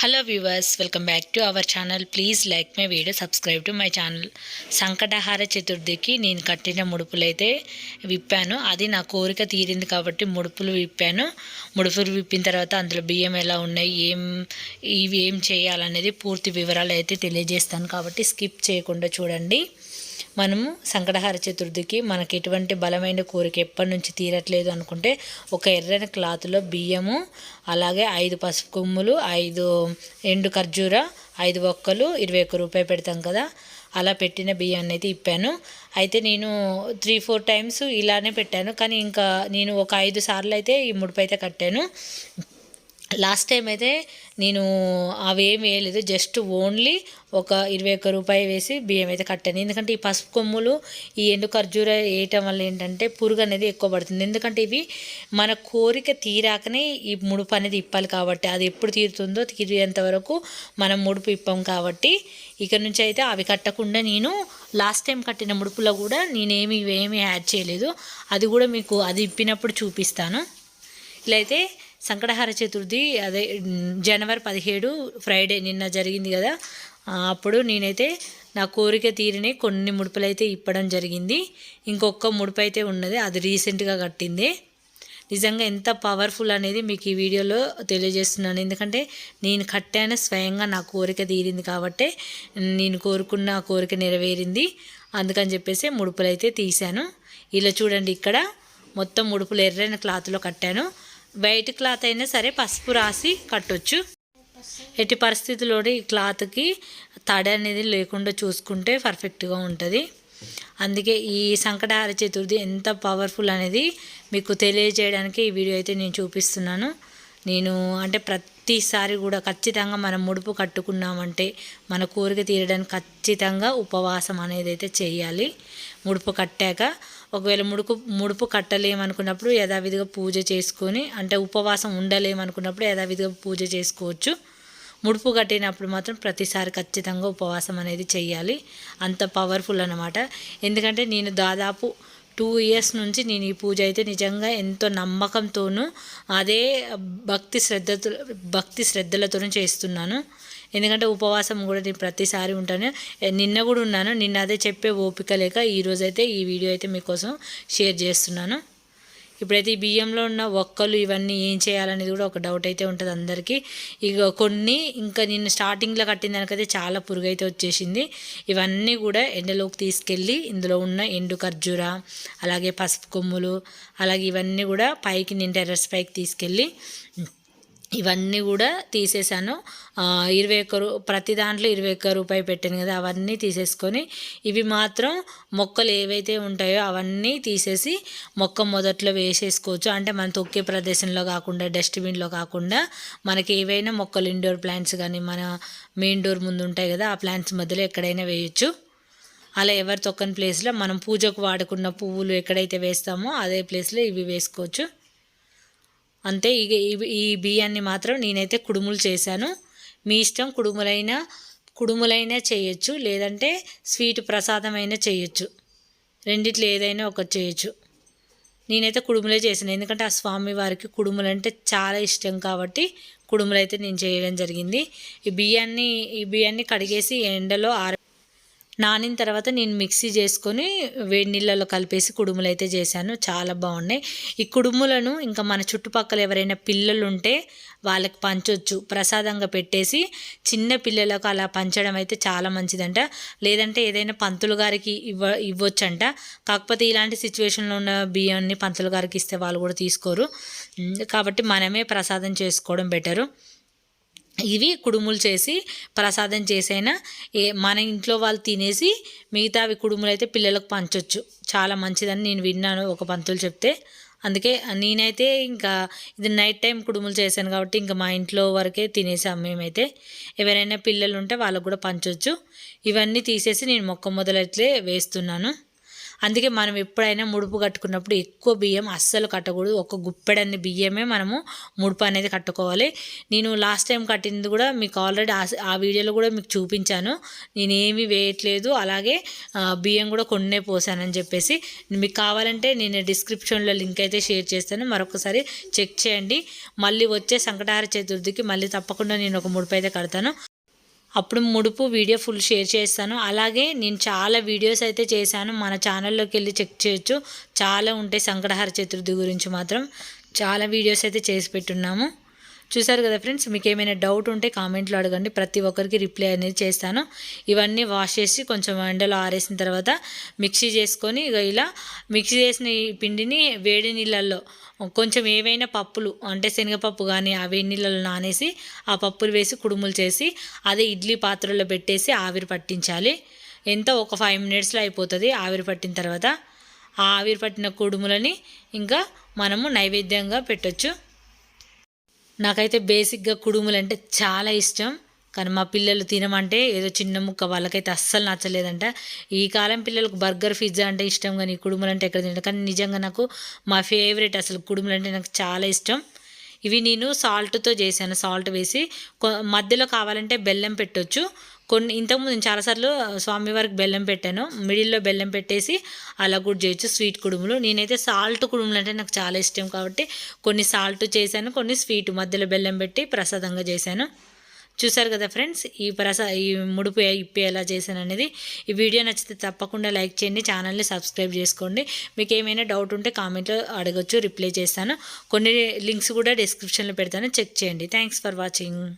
Hello viewers welcome back to our channel please like my video subscribe to my channel Sankatahara చతుర్థికి నేను కట్టిన ముడుపులైతే విప్పాను. అది నా కోరిక తీరింది కాబట్టి ముడుపులు విప్పాను. ముడుపులు విప్పిన తర్వాత అందులో బియ్యం ఎలా ఉన్నాయి ఏం ఇవి ఏం చేయాలనేది పూర్తి వివరాలు అయితే తెలియజేస్తాను కాబట్టి స్కిప్ చేయకుండా చూడండి. మనము సంకటహార చతుర్థికి మనకి ఎటువంటి బలమైన కోరిక ఎప్పటి నుంచి తీరట్లేదు అనుకుంటే ఒక ఎర్రని క్లాత్లో బియ్యము అలాగే ఐదు పసుపు కొమ్ములు ఐదు ఎండు ఖర్జూర ఐదు ఒక్కలు ఇరవై ఒక్క రూపాయి పెడతాం కదా. అలా పెట్టిన బియ్యాన్ని అయితే ఇప్పాను. అయితే నేను త్రీ ఫోర్ టైమ్స్ ఇలానే పెట్టాను. కానీ ఇంకా నేను ఒక ఐదు సార్లు అయితే ఈ ముడిపైతే అయితే కట్టాను. లాస్ట్ టైం అయితే నేను అవేం వేయలేదు జస్ట్ ఓన్లీ ఒక ఇరవై ఒక్క రూపాయి వేసి బియ్యం అయితే కట్టాను. ఎందుకంటే ఈ పసుపు కొమ్ములు ఈ ఎండు ఖర్జూర వేయటం వల్ల ఏంటంటే పురుగు అనేది ఎక్కువ పడుతుంది. ఎందుకంటే ఇవి మన కోరిక తీరాకనే ఈ ముడుపు అనేది ఇప్పాలి కాబట్టి అది ఎప్పుడు తీరుతుందో తీరేంత వరకు మనం ముడుపు ఇప్పాం కాబట్టి ఇక్కడ నుంచి అయితే అవి కట్టకుండా నేను లాస్ట్ టైం కట్టిన ముడుపులో కూడా నేనేమి ఇవేమీ యాడ్ చేయలేదు. అది కూడా మీకు అది ఇప్పినప్పుడు చూపిస్తాను. ఇలా అయితే సంకటహార చతుర్థి అదే జనవరి పదిహేడు ఫ్రైడే నిన్న జరిగింది కదా. అప్పుడు నేనైతే నా కోరిక తీరిని కొన్ని ముడుపులు అయితే ఇప్పడం జరిగింది. ఇంకొక ముడుపు అయితే ఉన్నది అది రీసెంట్గా కట్టింది. నిజంగా ఎంత పవర్ఫుల్ అనేది మీకు ఈ వీడియోలో తెలియజేస్తున్నాను. ఎందుకంటే నేను కట్టాను స్వయంగా నా కోరిక తీరింది కాబట్టి నేను కోరుకున్న కోరిక నెరవేరింది. అందుకని చెప్పేసి ముడుపులు అయితే తీశాను. ఇలా చూడండి ఇక్కడ మొత్తం ముడుపులు ఎర్రైన క్లాత్లో కట్టాను. వైట్ క్లాత్ అయినా సరే పసుపు రాసి కట్టొచ్చు. ఎట్టి పరిస్థితుల్లో ఈ క్లాత్కి తడి అనేది లేకుండా చూసుకుంటే పర్ఫెక్ట్గా ఉంటుంది. అందుకే ఈ సంకటహార చతుర్థి ఎంత పవర్ఫుల్ అనేది మీకు తెలియజేయడానికి ఈ వీడియో అయితే నేను చూపిస్తున్నాను. నేను అంటే ప్రతి ప్రతిసారి కూడా ఖచ్చితంగా మనం ముడుపు కట్టుకున్నామంటే మన కోరిక తీరడానికి ఖచ్చితంగా ఉపవాసం అనేది అయితే చేయాలి. ముడుపు కట్టాక ఒకవేళ ముడుపు ముడుపు కట్టలేమనుకున్నప్పుడు యథావిధిగా పూజ చేసుకొని అంటే ఉపవాసం ఉండలేమనుకున్నప్పుడు యథావిధిగా పూజ చేసుకోవచ్చు. ముడుపు కట్టినప్పుడు మాత్రం ప్రతిసారి ఖచ్చితంగా ఉపవాసం అనేది చేయాలి. అంత పవర్ఫుల్ అనమాట ఎందుకంటే నేను దాదాపు టూ ఇయర్స్ నుంచి నేను ఈ పూజ అయితే నిజంగా ఎంతో నమ్మకంతోనూ అదే భక్తి శ్రద్ధతో భక్తి శ్రద్ధలతోనూ చేస్తున్నాను. ఎందుకంటే ఉపవాసం కూడా నేను ప్రతిసారి ఉంటాను. నిన్న కూడా ఉన్నాను. నిన్న అదే చెప్పే ఓపిక లేక ఈరోజైతే ఈ వీడియో అయితే మీకోసం షేర్ చేస్తున్నాను. ఇప్పుడైతే ఈ బియ్యంలో ఉన్న ఒక్కలు ఇవన్నీ ఏం చేయాలనేది కూడా ఒక డౌట్ అయితే ఉంటుంది అందరికీ. ఇక కొన్ని ఇంకా నేను స్టార్టింగ్లో కట్టిన దానికైతే చాలా పురుగు అయితే వచ్చేసింది. ఇవన్నీ కూడా ఎండలోకి తీసుకెళ్ళి ఇందులో ఉన్న ఎండు ఖర్జూర అలాగే పసుపు కొమ్ములు అలాగే ఇవన్నీ కూడా పైకి నేను టెర్రస్ పైకి తీసుకెళ్ళి ఇవన్నీ కూడా తీసేసాను ఇరవై ఒక్క రూ ప్రతి దాంట్లో ఇరవై ఒక్క రూపాయి పెట్టాను కదా అవన్నీ తీసేసుకొని ఇవి మాత్రం మొక్కలు ఏవైతే ఉంటాయో అవన్నీ తీసేసి మొక్క మొదట్లో వేసేసుకోవచ్చు. అంటే మన తొక్కే ప్రదేశంలో కాకుండా డస్ట్బిన్లో కాకుండా మనకి ఏవైనా మొక్కలు ఇండోర్ ప్లాంట్స్ కానీ మన మెయిన్ డోర్ ముందు ఉంటాయి కదా ఆ ప్లాంట్స్ మధ్యలో ఎక్కడైనా వేయచ్చు. అలా ఎవరి తొక్కని ప్లేస్లో మనం పూజకు వాడుకున్న పువ్వులు ఎక్కడైతే వేస్తామో అదే ప్లేస్లో ఇవి వేసుకోవచ్చు. అంతే ఇక ఈ బియ్యాన్ని మాత్రం నేనైతే కుడుములు చేశాను. మీ ఇష్టం కుడుములైనా కుడుములైనా చేయొచ్చు. లేదంటే స్వీట్ ప్రసాదమైనా చేయొచ్చు. రెండిట్లో ఏదైనా ఒకటి చేయొచ్చు. నేనైతే కుడుములే చేశాను. ఎందుకంటే ఆ స్వామి వారికి కుడుములు అంటే చాలా ఇష్టం కాబట్టి కుడుములు అయితే నేను చేయడం జరిగింది. ఈ బియ్యాన్ని ఈ బియ్యాన్ని కడిగేసి ఎండలో ఆర నానిన తర్వాత నేను మిక్సీ చేసుకొని వేడి నీళ్ళలో కలిపేసి కుడుములు అయితే చేశాను. చాలా బాగున్నాయి. ఈ కుడుములను ఇంకా మన చుట్టుపక్కల ఎవరైనా పిల్లలు ఉంటే వాళ్ళకి పంచవచ్చు ప్రసాదంగా పెట్టేసి చిన్న పిల్లలకు అలా పంచడం అయితే చాలా మంచిదంట. లేదంటే ఏదైనా పంతులు గారికి ఇవ్వ ఇవ్వచ్చంట. కాకపోతే ఇలాంటి సిచ్యువేషన్లో ఉన్న బియ్యాన్ని పంతులు గారికి ఇస్తే వాళ్ళు కూడా తీసుకోరు. కాబట్టి మనమే ప్రసాదం చేసుకోవడం బెటరు. ఇవి కుడుములు చేసి ప్రసాదం చేసైనా ఏ మన ఇంట్లో వాళ్ళు తినేసి మిగతా అవి కుడుములు అయితే పిల్లలకు పంచవచ్చు చాలా మంచిదని నేను విన్నాను ఒక పంతులు చెప్తే. అందుకే నేనైతే ఇంకా ఇది నైట్ టైం కుడుములు చేశాను కాబట్టి ఇంకా మా ఇంట్లో వరకే తినేసాం మేమైతే. ఎవరైనా పిల్లలు ఉంటే వాళ్ళకు కూడా పంచవచ్చు ఇవన్నీ తీసేసి నేను మొక్క మొదలైతే వేస్తున్నాను. అందుకే మనం ఎప్పుడైనా ముడుపు కట్టుకున్నప్పుడు ఎక్కువ బియ్యం అస్సలు కట్టకూడదు. ఒక గుప్పెడన్ని బియ్యమే మనము ముడుపు అనేది కట్టుకోవాలి. నేను లాస్ట్ టైం కట్టింది కూడా మీకు ఆల్రెడీ ఆ వీడియోలో కూడా మీకు చూపించాను. నేనేమి వేయట్లేదు. అలాగే బియ్యం కూడా కొన్నే పోసానని చెప్పేసి మీకు కావాలంటే నేను డిస్క్రిప్షన్లో లింక్ అయితే షేర్ చేస్తాను. మరొకసారి చెక్ చేయండి. మళ్ళీ వచ్చే సంకటహార చతుర్థికి మళ్ళీ తప్పకుండా నేను ఒక ముడుపు అయితే కడతాను. అప్పుడు ముడుపు వీడియో ఫుల్ షేర్ చేస్తాను. అలాగే నేను చాలా వీడియోస్ అయితే చేశాను. మన ఛానల్లోకి వెళ్ళి చెక్ చేయొచ్చు. చాలా ఉంటాయి సంకటహార చతుర్థి గురించి మాత్రం. చాలా వీడియోస్ అయితే చేసి పెట్టున్నాము. చూసారు కదా ఫ్రెండ్స్ మీకు ఏమైనా డౌట్ ఉంటే కామెంట్లో అడగండి. ప్రతి ఒక్కరికి రిప్లై అనేది చేస్తాను. ఇవన్నీ వాష్ చేసి కొంచెం ఎండలో ఆరేసిన తర్వాత మిక్సీ చేసుకొని ఇక ఇలా మిక్సీ చేసిన ఈ పిండిని వేడి నీళ్ళల్లో కొంచెం ఏవైనా పప్పులు అంటే శనగపప్పు కానీ ఆ వేడి నీళ్ళలో నానేసి ఆ పప్పులు వేసి కుడుములు చేసి అదే ఇడ్లీ పాత్రలో పెట్టేసి ఆవిరి పట్టించాలి. ఎంత? ఒక ఫైవ్ మినిట్స్లో అయిపోతుంది ఆవిరి పట్టిన తర్వాత. ఆ ఆవిరి పట్టిన కుడుములని ఇంకా మనము నైవేద్యంగా పెట్టొచ్చు. నాకైతే బేసిక్గా కుడుములు అంటే చాలా ఇష్టం. కానీ మా పిల్లలు తినమంటే ఏదో చిన్న ముక్క వాళ్ళకైతే అస్సలు నచ్చలేదంట. ఈ కాలం పిల్లలకు బర్గర్ పిజ్జా అంటే ఇష్టం కానీ ఈ కుడుములు అంటే ఎక్కడ తింటారు కానీ నిజంగా నాకు మా ఫేవరెట్ అసలు కుడుములు అంటే నాకు చాలా ఇష్టం. ఇవి నేను సాల్ట్తో చేశాను. సాల్ట్ వేసి మధ్యలో కావాలంటే బెల్లం పెట్టొచ్చు. కొన్ని ఇంతకుముందు నేను చాలాసార్లు స్వామివారికి బెల్లం పెట్టాను. మిడిల్లో బెల్లం పెట్టేసి అలా కూడా చేయొచ్చు. స్వీట్ కుడుములు. నేనైతే సాల్ట్ కుడుములు అంటే నాకు చాలా ఇష్టం కాబట్టి కొన్ని సాల్ట్ చేశాను కొన్ని స్వీట్ మధ్యలో బెల్లం పెట్టి ప్రసాదంగా చేశాను. చూసారు కదా ఫ్రెండ్స్ ఈ ప్రసా ఈ ముడుపు ఇప్పి ఎలా చేశాను అనేది. ఈ వీడియో నచ్చితే తప్పకుండా లైక్ చేయండి ఛానల్ని సబ్స్క్రైబ్ చేసుకోండి. మీకు ఏమైనా డౌట్ ఉంటే కామెంట్లో అడగొచ్చు రిప్లై చేస్తాను. కొన్ని లింక్స్ కూడా డిస్క్రిప్షన్లో పెడతాను. చెక్ చేయండి. Thanks for watching.